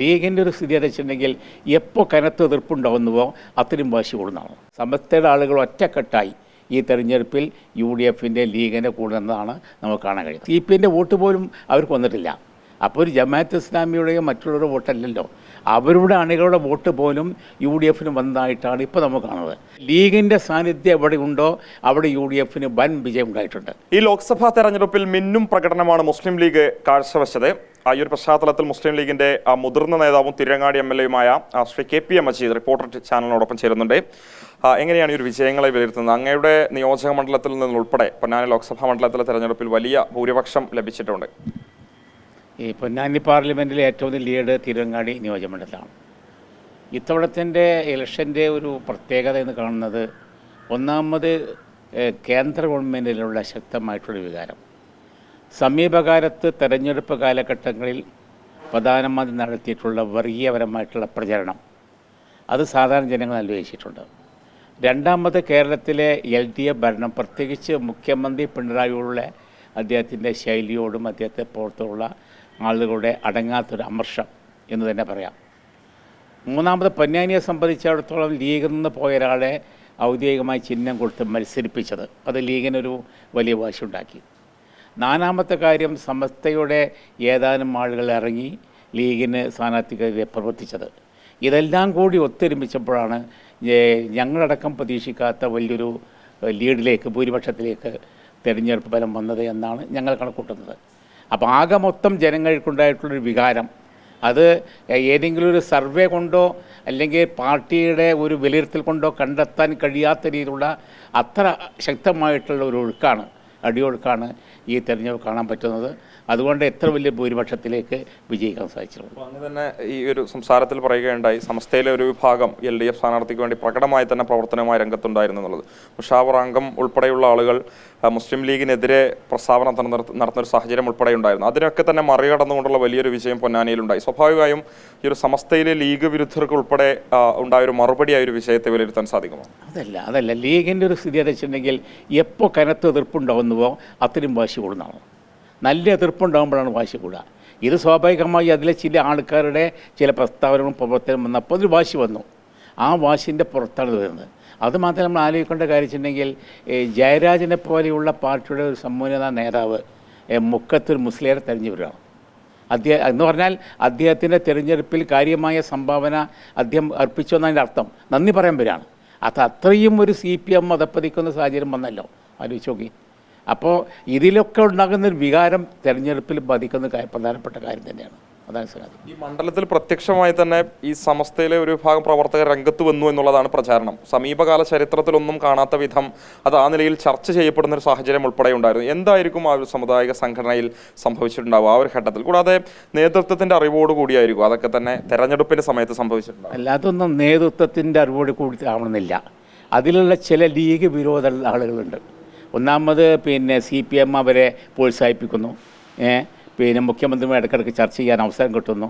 ലീഗിന്റെ ഒരു സ്ഥിതി എന്ന് എപ്പോൾ കനത്ത് എതിർപ്പുണ്ടാവുന്നുവോ അത്രയും വാശി കൂടുന്നതാണ്. സമസ്തയുടെ ആളുകൾ ഒറ്റക്കെട്ടായി ഈ തെരഞ്ഞെടുപ്പിൽ യു ഡി എഫിന്റെ ലീഗിന്റെ കൂടെ നമുക്ക് കാണാൻ കഴിയുന്നത്. സി പി എന്റെ വോട്ട് പോലും അവർക്ക് വന്നിട്ടില്ല. അപ്പോൾ ഒരു ജമാഅത്ത് ഇസ്ലാമിയുടെയോ മറ്റുള്ളവരുടെ വോട്ടല്ലല്ലോ. അവരുടെ അണികളുടെ വോട്ട് പോലും യു ഡി എഫിന് വന്നതായിട്ടാണ് ഇപ്പോൾ നമ്മൾ കാണുന്നത്. ലീഗിന്റെ സാന്നിധ്യം എവിടെ ഉണ്ടോ അവിടെ യു ഡി എഫിന് വൻ വിജയം ഉണ്ടായിട്ടുണ്ട്. ഈ ലോക്സഭാ തെരഞ്ഞെടുപ്പിൽ മിന്നും പ്രകടനമാണ് മുസ്ലിം ലീഗ് കാഴ്ചവെച്ചത്. ഈ ഒരു പശ്ചാത്തലത്തിൽ മുസ്ലിം ലീഗിന്റെ ആ, മുതിർന്ന നേതാവും തിരങ്ങാടി എം എൽ എയുമായ ആ, Shri K P M Majeed reporter ചാനലിനോടൊപ്പം ചേരുന്നുണ്ട്. എങ്ങനെയാണ് ഈ ഒരു വിജയങ്ങളെ വിലയിരുത്തുന്നത്? അങ്ങയുടെ നിയോജക മണ്ഡലത്തിൽ നിന്നുൾപ്പെടെ പൊന്നാനി ലോക്സഭാ മണ്ഡലത്തിലെ തെരഞ്ഞെടുപ്പിൽ വലിയ ഭൂരിപക്ഷം ലഭിച്ചിട്ടുണ്ട്. ഈ പൊന്നാനി പാർലമെന്റിലെ ഏറ്റവും ലീഡ് തിരുവങ്ങാടി നിയോജകമണ്ഡലമാണ് ഇത്തവണത്തിന്റെ ഇലക്ഷന്റെ ഒരു പ്രത്യേകത എന്ന് കാണുന്നത് ഒന്നാമത് കേന്ദ്ര ഗവൺമെന്റിലുള്ള ശക്തമായിട്ടുള്ള വികാരം. സമീപകാലത്ത് തെരഞ്ഞെടുപ്പ് കാലഘട്ടങ്ങളിൽ പ്രധാനമന്ത്രി നടത്തിയിട്ടുള്ള വർഗീയപരമായിട്ടുള്ള പ്രചരണം. അത് സാധാരണ ജനങ്ങൾ അന്വേഷിച്ചിട്ടുണ്ട്. രണ്ടാമത് കേരളത്തിലെ എൽ ഡി എഫ് ഭരണം. പ്രത്യേകിച്ച് മുഖ്യമന്ത്രി പിണറായിയുള്ള അദ്ദേഹത്തിന്റെ ശൈലിയോടും അദ്ദേഹത്തെ പുറത്തുള്ള ആളുകളുടെ അടങ്ങാത്തൊരു അമർഷം എന്ന് തന്നെ പറയാം. മൂന്നാമത് പൊന്നാനിയെ സംബന്ധിച്ചിടത്തോളം ലീഗിൽ നിന്ന് പോയ ഒരാളെ ഔദ്യോഗികമായി ചിഹ്നം കൊടുത്ത് മത്സരിപ്പിച്ചത്. അത് ലീഗിനൊരു വലിയ വാശിയുണ്ടാക്കി. നാലാമത്തെ കാര്യം സമസ്തയുടെ ഏതാനും ആളുകൾ ഇറങ്ങി ലീഗിന് സ്ഥാനാർത്ഥിക്കെതിരെ പ്രവർത്തിച്ചത്. ഇതെല്ലാം കൂടി ഒത്തൊരുമിച്ചപ്പോഴാണ് ഞങ്ങളടക്കം പ്രതീക്ഷിക്കാത്ത വലിയൊരു ലീഡിലേക്ക് ഭൂരിപക്ഷത്തിലേക്ക് തെരഞ്ഞെടുപ്പ് ഫലം വന്നത് എന്നാണ് ഞങ്ങൾ കണക്കൂട്ടുന്നത്. അപ്പോൾ ആകെ മൊത്തം ജനങ്ങൾക്കുണ്ടായിട്ടുള്ളൊരു വികാരം. അത് ഏതെങ്കിലും ഒരു സർവേ കൊണ്ടോ അല്ലെങ്കിൽ പാർട്ടിയുടെ ഒരു വിലയിരുത്തൽ കൊണ്ടോ കണ്ടെത്താൻ കഴിയാത്ത രീതിയിലുള്ള അത്ര ശക്തമായിട്ടുള്ള ഒരു ഒഴുക്കാണ് അടിയൊഴുക്കാണ് ഈ തെരഞ്ഞെടുപ്പ് കാണാൻ പറ്റുന്നത്. അതുകൊണ്ട് എത്ര വലിയ ഭൂരിപക്ഷത്തിലേക്ക് വിജയിക്കാൻ സാധിച്ചിട്ടുണ്ട് അങ്ങനെ തന്നെ ഈ ഒരു സംസാരത്തിൽ പറയുകയുണ്ടായി സംസ്ഥയിലെ ഒരു വിഭാഗം എൽ ഡി എഫ് സ്ഥാനാർത്ഥിക്ക് വേണ്ടി പ്രകടമായി തന്നെ പ്രവർത്തനമായി രംഗത്തുണ്ടായിരുന്നു എന്നുള്ളത്. മുഷാവർ അംഗം ഉൾപ്പെടെയുള്ള ആളുകൾ മുസ്ലിം ലീഗിനെതിരെ പ്രസ്താവന നടത്തുന്ന ഒരു സാഹചര്യം ഉൾപ്പെടെ ഉണ്ടായിരുന്നു. അതിനൊക്കെ തന്നെ മറികടന്നുകൊണ്ടുള്ള വലിയൊരു വിജയം പൊന്നാനിയിലുണ്ടായി. സ്വാഭാവികമായും ഈ ഒരു സമസ്തയിലെ ലീഗ് വിരുദ്ധർക്ക് ഉൾപ്പെടെ ഉണ്ടായ ഒരു മറുപടിയായ ഒരു വിഷയത്തെ വിലയിരുത്താൻ സാധിക്കുമോ? അതല്ല അതല്ല. ലീഗിന്റെ ഒരു സ്ഥിതി എന്ന് വെച്ചിട്ടുണ്ടെങ്കിൽ എപ്പോൾ കനത്ത് എതിർപ്പുണ്ടാവുന്നുവോ അത്രയും വാശി കൂടുന്നതാണ്? നല്ല എതിർപ്പുണ്ടാകുമ്പോഴാണ് വാശി കൂടുക. ഇത് സ്വാഭാവികമായി അതിലെ ചില ആൾക്കാരുടെ ചില പ്രസ്താവനകളും പ്രവർത്തനം വന്നപ്പോൾ ഒരു വാശി വന്നു. ആ വാശിന്റെ പുറത്താണ് വരുന്നത്. അതുമാത്രം നമ്മൾ ആലോചിക്കേണ്ട കാര്യം വെച്ചിട്ടുണ്ടെങ്കിൽ ജയരാജനെ പോലെയുള്ള പാർട്ടിയുടെ ഒരു സമ്മോന്നത നേതാവ് മുക്കത്തൊരു മുസ്ലിയരെ തെരഞ്ഞു വരികയാണ് അദ്ദേഹം എന്ന് പറഞ്ഞാൽ അദ്ദേഹത്തിന്റെ തിരഞ്ഞെടുപ്പിൽ കാര്യമായ സംഭാവന അദ്ദേഹം അർപ്പിച്ചു എന്നതിന്റെ അർത്ഥം. നന്ദി പറയാൻ വരികയാണ്. അത് അത്രയും ഒരു സി പി എം മതപ്പതിക്കുന്ന സാഹചര്യം വന്നല്ലോ. ആലോചിച്ച് നോക്കി. അപ്പോൾ ഇതിലൊക്കെ ഉണ്ടാകുന്ന ഒരു വികാരം തെരഞ്ഞെടുപ്പിൽ ബാധിക്കുന്ന പ്രധാനപ്പെട്ട കാര്യം തന്നെയാണ്. അതാണ് സംഗതി ഈ മണ്ഡലത്തിൽ പ്രത്യക്ഷമായി തന്നെ ഈ സമസ്തയിലെ ഒരു വിഭാഗം പ്രവർത്തകർ രംഗത്ത് വന്നു എന്നുള്ളതാണ് പ്രചാരണം. സമീപകാല ചരിത്രത്തിലൊന്നും കാണാത്ത വിധം അത് ആ നിലയിൽ ചർച്ച ചെയ്യപ്പെടുന്ന ഒരു സാഹചര്യം ഉൾപ്പെടെ ഉണ്ടായിരുന്നു എന്തായിരിക്കും ആ ഒരു സമുദായിക സംഘടനയിൽ സംഭവിച്ചിട്ടുണ്ടാവുക ആ ഒരു ഘട്ടത്തിൽ? കൂടാതെ നേതൃത്വത്തിന്റെ അറിവോട് കൂടിയായിരിക്കും. അതൊക്കെ തന്നെ തെരഞ്ഞെടുപ്പിന്റെ സമയത്ത് സംഭവിച്ചിട്ടുണ്ടാവും അല്ലാതൊന്നും നേതൃത്വത്തിന്റെ നേതൃത്വത്തിന്റെ അറിവോട് കൂടി ആവണമെന്നില്ല. അതിലുള്ള ചില ലീഗ് വിരോധ ആളുകളുണ്ട്. ഒന്നാമത് പിന്നെ സി പി എം അവരെ പ്രോത്സാഹിപ്പിക്കുന്നു. പിന്നെ മുഖ്യമന്ത്രിയുമായി ഇടയ്ക്കിടയ്ക്ക് ചർച്ച ചെയ്യാൻ അവസരം കിട്ടുന്നു.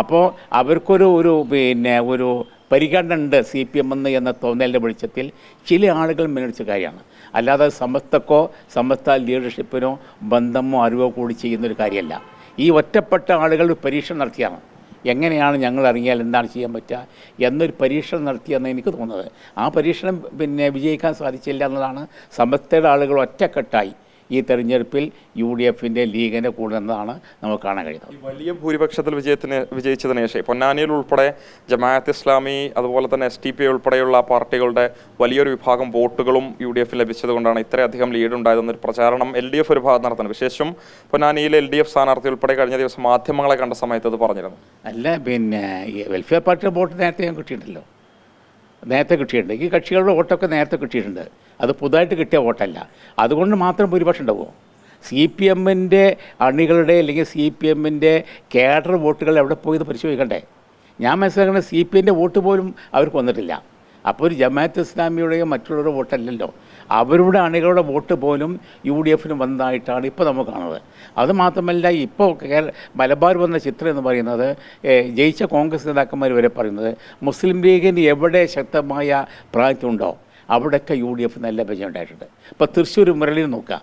അപ്പോൾ അവർക്കൊരു ഒരു പിന്നെ ഒരു പരിഗണന ഉണ്ട് സി പി എം എന്ന് എന്ന തോന്നലിന്റെ വെളിച്ചത്തിൽ. ചില ആളുകൾ മുന്നടിച്ച കാര്യമാണ്. അല്ലാതെ സമസ്തക്കോ സമസ്ത ലീഡർഷിപ്പിനോ ബന്ധമോ അറിവോ കൂടി ചെയ്യുന്നൊരു കാര്യമല്ല. ഈ ഒറ്റപ്പെട്ട ആളുകൾ പരീക്ഷണം നടത്തിയാണ് എങ്ങനെയാണ് ഞങ്ങൾ ഇറങ്ങിയാൽ എന്താണ് ചെയ്യാൻ പറ്റുക എന്നൊരു പരീക്ഷണം നടത്തിയെന്ന് എനിക്ക് തോന്നുന്നത്. ആ പരീക്ഷണം പിന്നെ വിജയിക്കാൻ സാധിച്ചില്ല എന്നതാണ് സമസ്തയുടെ ആളുകൾ ഒറ്റക്കെട്ടായി. ഈ തെരഞ്ഞെടുപ്പിൽ യു ഡി എഫിന്റെ ലീഗിന്റെ കൂടെ നിന്നതാണ് നമുക്ക് കാണാൻ കഴിയുന്നത്. വലിയ ഭൂരിപക്ഷത്തിൽ വിജയത്തിന് വിജയിച്ചതിന് ശേഷം പൊന്നാനിയിൽ ഉൾപ്പെടെ ജമാഅത്ത് ഇസ്ലാമി അതുപോലെ തന്നെ എസ് ടി പി ഉൾപ്പെടെയുള്ള പാർട്ടികളുടെ വലിയൊരു വിഭാഗം വോട്ടുകളും യു ഡി എഫിൽ ലഭിച്ചതുകൊണ്ടാണ് ഇത്രയധികം ലീഡ് ഉണ്ടായതെന്നൊരു പ്രചാരണം എൽ ഡി എഫ് ഒരു ഭാഗത്ത് നടത്തുന്നത്. വിശേഷം പൊന്നാനിയിലെ എൽ ഡി എഫ് സ്ഥാനാർത്ഥി ഉൾപ്പെടെ കഴിഞ്ഞ ദിവസം മാധ്യമങ്ങളെ കണ്ട സമയത്ത് അത് പറഞ്ഞിരുന്നു. അല്ല പിന്നെ വെൽഫെയർ പാർട്ടിയുടെ വോട്ട് നേരത്തെ ഞാൻ കിട്ടിയിട്ടില്ലല്ലോ നേരത്തെ കിട്ടിയിട്ടുണ്ട്. ഈ കക്ഷികളുടെ വോട്ടൊക്കെ നേരത്തെ കിട്ടിയിട്ടുണ്ട്. അത് പുതുതായിട്ട് കിട്ടിയ വോട്ടല്ല. അതുകൊണ്ട് മാത്രം ഭൂരിപക്ഷം ഉണ്ടാവുമോ? സി പി എമ്മിന്റെ അണികളുടെ അല്ലെങ്കിൽ സി പി എമ്മിന്റെ കേഡർ വോട്ടുകൾ എവിടെ പോയത് പരിശോധിക്കണ്ടേ? ഞാൻ മനസ്സിലാക്കുന്നത് സി പി എന്റെ വോട്ട് പോലും അവർക്ക് വന്നിട്ടില്ല. അപ്പോൾ ഒരു ജമാഅത്ത് ഇസ്ലാമിയുടെയോ മറ്റുള്ളവരുടെ വോട്ടല്ലല്ലോ. അവരുടെ അണികളുടെ വോട്ട് പോലും യു ഡി എഫിന് വന്നതായിട്ടാണ് ഇപ്പോൾ നമുക്ക് കാണുന്നത്. അത് മാത്രമല്ല ഇപ്പോൾ മലബാർ വന്ന ചിത്രം എന്ന് പറയുന്നത് ജയിച്ച കോൺഗ്രസ് നേതാക്കന്മാർ വരെ പറയുന്നത് മുസ്ലിം ലീഗിന് എവിടെ ശക്തമായ പ്രാതിനിധ്യമുണ്ടോ അവിടെയൊക്കെ യു ഡി എഫ് നല്ല വിജയം ഉണ്ടായിട്ടുണ്ട്. ഇപ്പോൾ തൃശ്ശൂർ മുരളിയിൽ നോക്കുക.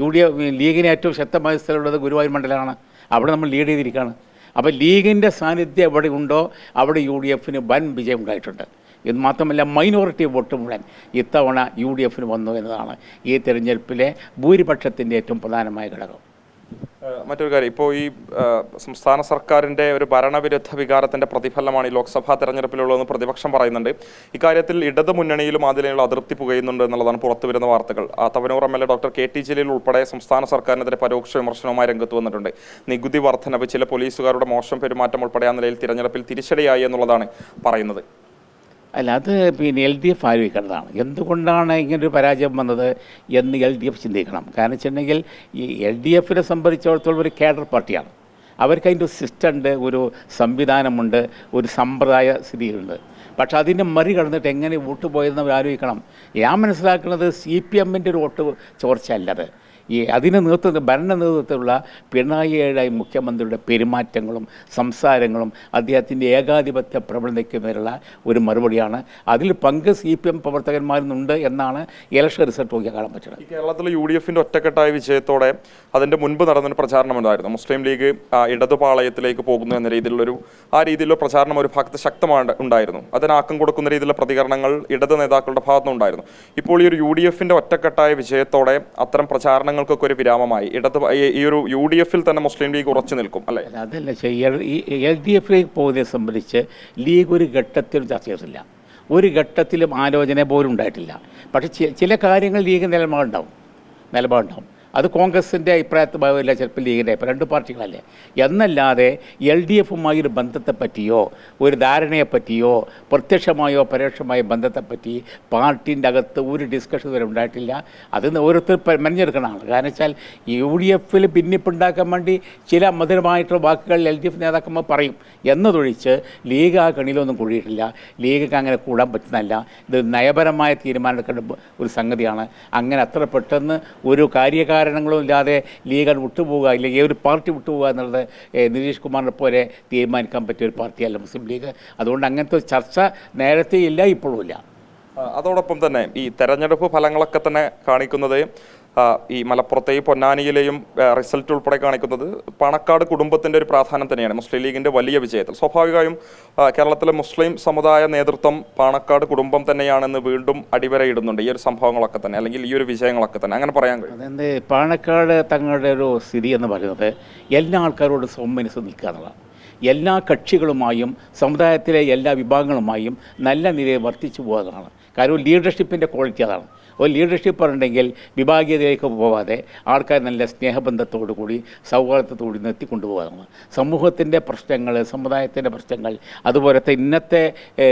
യു ഡി എഫ് ലീഗിന് ഏറ്റവും ശക്തമായ സ്ഥലമുള്ളത് ഗുരുവായൂർ മണ്ഡലമാണ്. അവിടെ നമ്മൾ ലീഡ് ചെയ്തിരിക്കുകയാണ്. അപ്പോൾ ലീഗിന്റെ സാന്നിധ്യം എവിടെ ഉണ്ടോ അവിടെ യു ഡി എഫിന് വൻ വിജയം ഉണ്ടായിട്ടുണ്ട്. ഇത് മാത്രമല്ല മൈനോറിറ്റി വോട്ട് മുഴുവൻ ഇത്തവണ യു ഡി എഫിന് വന്നു എന്നതാണ് ഈ തെരഞ്ഞെടുപ്പിലെ ഭൂരിപക്ഷത്തിന്റെ ഏറ്റവും പ്രധാനമായ ഘടകം. മറ്റൊരു കാര്യം. ഇപ്പോൾ ഈ സംസ്ഥാന സർക്കാരിന്റെ ഒരു ഭരണവിരുദ്ധ വികാരത്തിന്റെ പ്രതിഫലമാണ് ഈ ലോക്സഭാ തെരഞ്ഞെടുപ്പിലുള്ളതെന്ന് പ്രതിപക്ഷം പറയുന്നുണ്ട്. ഇക്കാര്യത്തിൽ ഇടതു മുന്നണിയിലും അതിനുള്ള അതൃപ്തി പുകയുന്നുണ്ട് എന്നുള്ളതാണ് പുറത്തു വരുന്ന വാർത്തകൾ Thavanur M L A doctor K T Jaleel ഉൾപ്പെടെ സംസ്ഥാന സർക്കാരിനെതിരെ പരോക്ഷ വിമർശനവുമായി രംഗത്ത് വന്നിട്ടുണ്ട്. നികുതി വർധനവ് ചില പോലീസുകാരുടെ മോശം പെരുമാറ്റം ഉൾപ്പെടെ ആ നിലയിൽ തിരഞ്ഞെടുപ്പിൽ തിരിച്ചടിയായി എന്നുള്ളതാണ് പറയുന്നത്. അല്ല അത് പിന്നെ എൽ ഡി എഫ് ആലോചിക്കേണ്ടതാണ് എന്തുകൊണ്ടാണ് ഇങ്ങനൊരു പരാജയം വന്നത് എന്ന് എൽ ഡി എഫ് ചിന്തിക്കണം. കാരണം വെച്ചിട്ടുണ്ടെങ്കിൽ ഈ എൽ ഡി എഫിനെ സംബന്ധിച്ചിടത്തോളം ഒരു കേഡർ പാർട്ടിയാണ്. അവർക്ക് അതിന്റെ ഒരു സിസ്റ്റം ഉണ്ട് ഒരു സംവിധാനമുണ്ട് ഒരു സമ്പ്രദായ സ്ഥിതിയുണ്ട്. പക്ഷെ അതിനെ മറികടന്നിട്ട് എങ്ങനെ വോട്ട് പോയതെന്ന് അവർ ആലോചിക്കണം. ഞാൻ മനസ്സിലാക്കുന്നത് സി പി എമ്മിന്റെ ഒരു വോട്ട് ചോർച്ച അല്ലത് ഈ അതിന് നേതൃത്വം ഭരണ നേതൃത്വത്തിലുള്ള പിണറായി മുഖ്യമന്ത്രിയുടെ പെരുമാറ്റങ്ങളും സംസാരങ്ങളും അദ്ദേഹത്തിന്റെ ഏകാധിപത്യ പ്രവണതയ്ക്ക് മേലുള്ള ഒരു മറുപടിയാണ്. അതിൽ പങ്ക് സി പി എം പ്രവർത്തകന്മാരുന്നുണ്ട് എന്നാണ് ഇലക്ഷൻ റിസൾട്ട് നോക്കിയാൽ കാണാൻ പറ്റുന്നത്. കേരളത്തിൽ യു ഡി എഫിന്റെ ഒറ്റക്കെട്ടായ വിജയത്തോടെ അതിന്റെ മുൻപ് നടന്നൊരു പ്രചാരണം ഉണ്ടായിരുന്നു. മുസ്ലിം ലീഗ് ഇടതുപാളയത്തിലേക്ക് പോകുന്നു എന്ന രീതിയിലുള്ളൊരു ആ രീതിയിലുള്ള പ്രചാരണം ഒരു ഭാഗത്ത് ശക്തമാണ് ഉണ്ടായിരുന്നു. അതിന് ആക്കം കൊടുക്കുന്ന രീതിയിലുള്ള പ്രതികരണങ്ങൾ ഇടത് നേതാക്കളുടെ ഭാഗത്തുനിന്നുണ്ടായിരുന്നു. ഇപ്പോൾ ഈ ഒരു യു ഡി എഫിന്റെ ഒറ്റക്കെട്ടായ വിജയത്തോടെ അത്തരം പ്രചാരണങ്ങൾക്കൊക്കെ ഒരു വിരാമമായി. ഇടത് ഈ- ഒരു യു ഡി എഫിൽ തന്നെ മുസ്ലിം ലീഗ് ഉറച്ചു നിൽക്കും അല്ലെ? അതല്ല എൽ ഡി എഫിലേക്ക് പോകുന്നതിനെ സംബന്ധിച്ച് ലീഗ് ഒരു ഘട്ടത്തിൽ ചർച്ച ചെയ്തിട്ടില്ല. ഒരു ഘട്ടത്തിലും ആലോചന പോലും ഉണ്ടായിട്ടില്ല. പക്ഷേ ചില കാര്യങ്ങൾ ലീഗ് നിലപാടുണ്ടാവും. നിലപാടുണ്ടാവും. അത് കോൺഗ്രസിന്റെ അഭിപ്രായത്തിൽ ഭാഗമില്ല ചിലപ്പോൾ ലീഗിന്റെ അഭിപ്രായം. രണ്ട് പാർട്ടികളല്ലേ. എന്നല്ലാതെ എൽ ഡി എഫുമായി ഒരു ബന്ധത്തെപ്പറ്റിയോ ഒരു ധാരണയെപ്പറ്റിയോ പ്രത്യക്ഷമായോ പരോക്ഷമായോ ബന്ധത്തെപ്പറ്റി പാർട്ടിന്റെ അകത്ത് ഒരു ഡിസ്കഷൻ വരെ ഉണ്ടായിട്ടില്ല. അത് ഓരോരുത്തർ മെനഞ്ഞെടുക്കണമാണ് കാരണം വെച്ചാൽ യു ഡി എഫിൽ ഭിന്നിപ്പുണ്ടാക്കാൻ വേണ്ടി ചില മധുരമായിട്ടുള്ള വാക്കുകൾ എൽ ഡി എഫ് നേതാക്കന്മാർ പറയും. എന്നതൊഴിച്ച് ലീഗ് ആ കണിയിലൊന്നും കൂടിയിട്ടില്ല. ലീഗിക്ക് അങ്ങനെ കൂടാൻ പറ്റുന്നതല്ല. ഇത് നയപരമായ തീരുമാനം എടുക്കേണ്ട ഒരു സംഗതിയാണ്. അങ്ങനെ അത്ര പെട്ടെന്ന് ഒരു കാര്യകാരണങ്ങളും ഇല്ലാതെ ലീഗ് വിട്ടുപോകുക അല്ലെങ്കിൽ ഒരു പാർട്ടി വിട്ടുപോകുക എന്നുള്ളത് നിതീഷ് കുമാറിനെ പോലെ തീരുമാനിക്കാൻ പറ്റിയ ഒരു പാർട്ടിയല്ല മുസ്ലിം ലീഗ്. അതുകൊണ്ട് അങ്ങനത്തെ ചർച്ച നേരത്തെ ഇല്ല ഇപ്പോഴും ഇല്ല. അതോടൊപ്പം തന്നെ ഈ തെരഞ്ഞെടുപ്പ് ഫലങ്ങളൊക്കെ തന്നെ കാണിക്കുന്നത് ഈ മലപ്പുറത്തെയും പൊന്നാനിയിലെയും റിസൾട്ട് ഉൾപ്പെടെ കാണിക്കുന്നത് പണക്കാട് കുടുംബത്തിന്റെ ഒരു പ്രാധാന്യം തന്നെയാണ്. മുസ്ലിം ലീഗിന്റെ വലിയ വിജയത്തിൽ. സ്വാഭാവികമായും കേരളത്തിലെ മുസ്ലിം സമുദായ നേതൃത്വം പാണക്കാട് കുടുംബം തന്നെയാണെന്ന് വീണ്ടും അടിവരയിടുന്നുണ്ട്. ഈ ഒരു സംഭവങ്ങളൊക്കെ തന്നെ അല്ലെങ്കിൽ ഈ ഒരു വിജയങ്ങളൊക്കെ തന്നെ. അങ്ങനെ പറയാൻ കഴിയും. പാണക്കാട് തങ്ങളുടെ ഒരു സ്ഥിതി എന്ന് പറയുന്നത് എല്ലാ ആൾക്കാരോടും സൗമനസ് നിൽക്കുക എന്നുള്ളതാണ്. എല്ലാ കക്ഷികളുമായും സമുദായത്തിലെ എല്ലാ വിഭാഗങ്ങളുമായും നല്ല നിലയിൽ വർത്തിച്ചു പോകുന്നതാണ് കാരണം ലീഡർഷിപ്പിന്റെ ക്വാളിറ്റി അതാണ്. ഒരു ലീഡർഷിപ്പ് ഉണ്ടെങ്കിൽ വിഭാഗീയതയിലേക്ക് പോവാതെ ആൾക്കാർ നല്ല സ്നേഹബന്ധത്തോടു കൂടി സൗഹാർദ്ദത്തോടെ കൊണ്ടുപോകാനാണ് സമൂഹത്തിന്റെ പ്രശ്നങ്ങൾ സമുദായത്തിന്റെ പ്രശ്നങ്ങൾ അതുപോലത്തെ ഇന്നത്തെ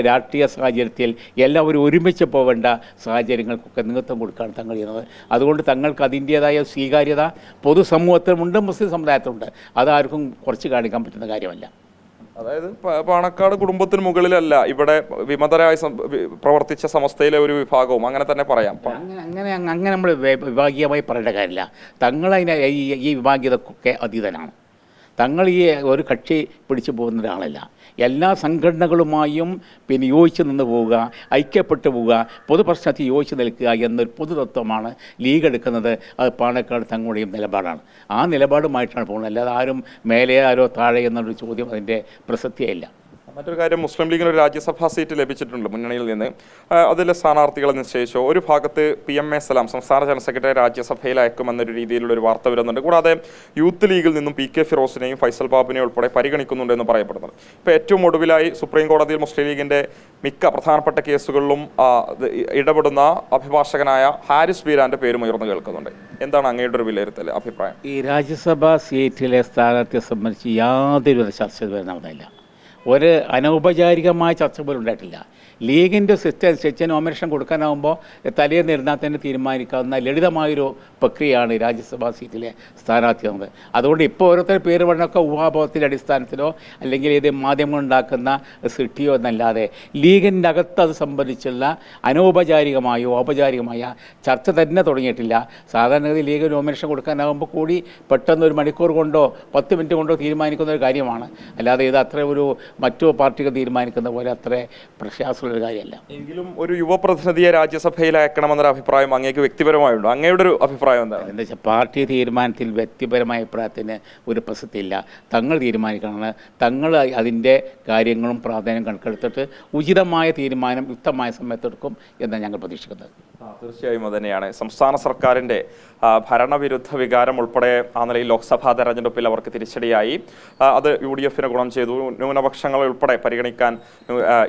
രാഷ്ട്രീയ സാഹചര്യത്തിൽ എല്ലാവരും ഒരുമിച്ച് പോവേണ്ട സാഹചര്യങ്ങൾക്കൊക്കെ നേതൃത്വം കൊടുക്കുകയാണ് തങ്ങൾ ചെയ്യുന്നത്. അതുകൊണ്ട് തങ്ങൾക്ക് അതിന്റേതായ സ്വീകാര്യത പൊതുസമൂഹത്തിലുമുണ്ട് മുസ്ലിം സമുദായത്തിലുണ്ട് അതാർക്കും കുറച്ച് കാണിക്കാൻ പറ്റുന്ന കാര്യമല്ല. അതായത് പാണക്കാട് കുടുംബത്തിന് മുകളിലല്ല. ഇവിടെ വിമതരായി പ്രവർത്തിച്ച സമസ്തയിലെ ഒരു വിഭാഗവും അങ്ങനെ തന്നെ പറയാം. അങ്ങനെ അങ്ങനെ അങ്ങനെ നമ്മൾ വിഭാഗീയമായി പറയേണ്ട കാര്യമില്ല. തങ്ങളതിനെ ഈ ഈ വിഭാഗീയതക്കൊക്കെ അതീതനാണ്. തങ്ങൾ ഈ ഒരു കക്ഷി പിടിച്ചു പോകുന്ന ഒരാളല്ല. എല്ലാ സംഘടനകളുമായും പിന്നെ യോജിച്ച് നിന്ന് പോവുക ഐക്യപ്പെട്ടു പോവുക പൊതുപ്രശ്നത്തിൽ യോജിച്ച് നിൽക്കുക എന്നൊരു പൊതുതത്വമാണ് ലീഗ് എടുക്കുന്നത്. അത് പാണക്കാട് തങ്ങളുടെയും നിലപാടാണ്. ആ നിലപാടുമായിട്ടാണ് പോകുന്നത്. അല്ലാതെ ആരും മേലെ ആരോ താഴെ എന്നൊരു ചോദ്യം അതിന്റെ പ്രസക്തിയില്ല മറ്റൊരു കാര്യം മുസ്ലിം ലീഗിന് ഒരു രാജ്യസഭാ സീറ്റ് ലഭിച്ചിട്ടുണ്ട് മുന്നണിയിൽ നിന്ന്. അതിൽ സ്ഥാനാർത്ഥികളെ നിശ്ചയിച്ചു. ഒരു ഭാഗത്ത് പി എം എ സലാം സംസ്ഥാന ജനറൽ സെക്രട്ടറി രാജ്യസഭയിൽ അയക്കുമെന്നൊരു രീതിയിലുള്ള ഒരു വാർത്ത വരുന്നുണ്ട്. കൂടാതെ യൂത്ത് ലീഗിൽ നിന്നും പി കെ ഫിറോസിനെയും ഫൈസൽ ബാബിനെയും ഉൾപ്പെടെ പരിഗണിക്കുന്നുണ്ട് എന്ന് പറയപ്പെടുന്നത് ഇപ്പോൾ ഏറ്റവും ഒടുവിലായി സുപ്രീം കോടതിയിൽ മുസ്ലിം ലീഗിന്റെ മിക്ക പ്രധാനപ്പെട്ട കേസുകളിലും ഇടപെടുന്ന അഭിഭാഷകനായ ഹാരിസ് ബീരാന്റെ പേരും ഉയർന്നു കേൾക്കുന്നുണ്ട്. എന്താണ് അങ്ങയുടെ ഒരു വിലയിരുത്തൽ അഭിപ്രായം? ഈ രാജ്യസഭാ സീറ്റിലെ സ്ഥാനാർത്ഥിയെ സംബന്ധിച്ച് യാതൊരു ചർച്ച നടന്നില്ല. ഒരു അനൗപചാരികമായ ചർച്ച പോലും ഉണ്ടായിട്ടില്ല. ലീഗിന്റെ സിസ്റ്റം അനുസരിച്ച് നോമിനേഷൻ കൊടുക്കാനാവുമ്പോൾ തലേന്ന് ഇരുന്നാൽ തന്നെ തീരുമാനിക്കാവുന്ന ലളിതമായൊരു പ്രക്രിയയാണ് രാജ്യസഭാ സീറ്റിലെ സ്ഥാനാർത്ഥി എന്നത് അതുകൊണ്ട് ഇപ്പോൾ ഓരോരുത്തർ പേര് പറഞ്ഞൊക്കെ ഊഹാബോധത്തിന്റെ അടിസ്ഥാനത്തിലോ അല്ലെങ്കിൽ ഇത് മാധ്യമങ്ങൾ ഉണ്ടാക്കുന്ന സിട്ടിയോ എന്നല്ലാതെ ലീഗിന്റെ അകത്ത് അത് സംബന്ധിച്ചുള്ള അനൗപചാരികമായോ ഔപചാരികമായ ചർച്ച തന്നെ തുടങ്ങിയിട്ടില്ല. സാധാരണഗതി ലീഗ് നോമിനേഷൻ കൊടുക്കാനാകുമ്പോൾ കൂടി പെട്ടെന്ന് ഒരു മണിക്കൂർ കൊണ്ടോ പത്ത് മിനിറ്റ് കൊണ്ടോ തീരുമാനിക്കുന്ന ഒരു കാര്യമാണ്. അല്ലാതെ ഇത് അത്ര ഒരു മറ്റു പാർട്ടികൾ തീരുമാനിക്കുന്ന പോലെ അത്ര പ്രശാസമുള്ള കാര്യമല്ല. എങ്കിലും ഒരു യുവപ്രതിനിധിയെ രാജ്യസഭയിൽ അയക്കണമെന്നൊരു അഭിപ്രായം അങ്ങേക്ക് വ്യക്തിപരമായുണ്ടോ. അങ്ങയുടെ ഒരു അഭിപ്രായം എന്താണ്? എന്താ വെച്ചാൽ പാർട്ടി തീരുമാനത്തിൽ വ്യക്തിപരമായ അഭിപ്രായത്തിന് ഒരു പ്രസക്തിയില്ല. തങ്ങൾ തീരുമാനിക്കണം തങ്ങൾ അതിന്റെ കാര്യങ്ങളും പ്രാധാന്യം കണക്കെടുത്തിട്ട് ഉചിതമായ തീരുമാനം യുക്തമായ സമയത്തെടുക്കും എന്നാണ് ഞങ്ങൾ പ്രതീക്ഷിക്കുന്നത്. തീർച്ചയായും. അത് തന്നെയാണ്. സംസ്ഥാന സർക്കാരിന്റെ ഭരണവിരുദ്ധ വികാരം ഉൾപ്പെടെ ആ നിലയിൽ ലോക്സഭാ തെരഞ്ഞെടുപ്പിൽ അവർക്ക് തിരിച്ചടിയായി. അത് യു ഡി എഫിന് ഗുണം ചെയ്തു. ന്യൂനപക്ഷങ്ങളെ ഉൾപ്പെടെ പരിഗണിക്കാൻ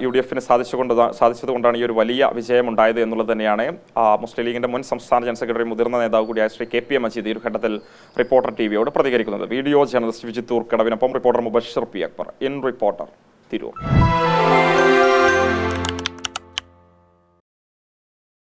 യു ഡി എഫിന് സാധിച്ചുകൊണ്ട് സാധിച്ചതുകൊണ്ടാണ് ഈ ഒരു വലിയ വിജയം ഉണ്ടായത് എന്നുള്ളത് തന്നെയാണ്. മുസ്ലിം ലീഗിന്റെ മുൻ സംസ്ഥാന ജനറൽ സെക്രട്ടറി മുതിർന്ന നേതാവ് കൂടിയായ Shri K P M Majeed ഈ ഒരു ഘട്ടത്തിൽ റിപ്പോർട്ടർ ടി വിയോട് പ്രതികരിക്കുന്നത്. Video journalist വിജിത്തൂർ കടവിനൊപ്പം reporter Mubashir P Akbar. In reporter Tirur.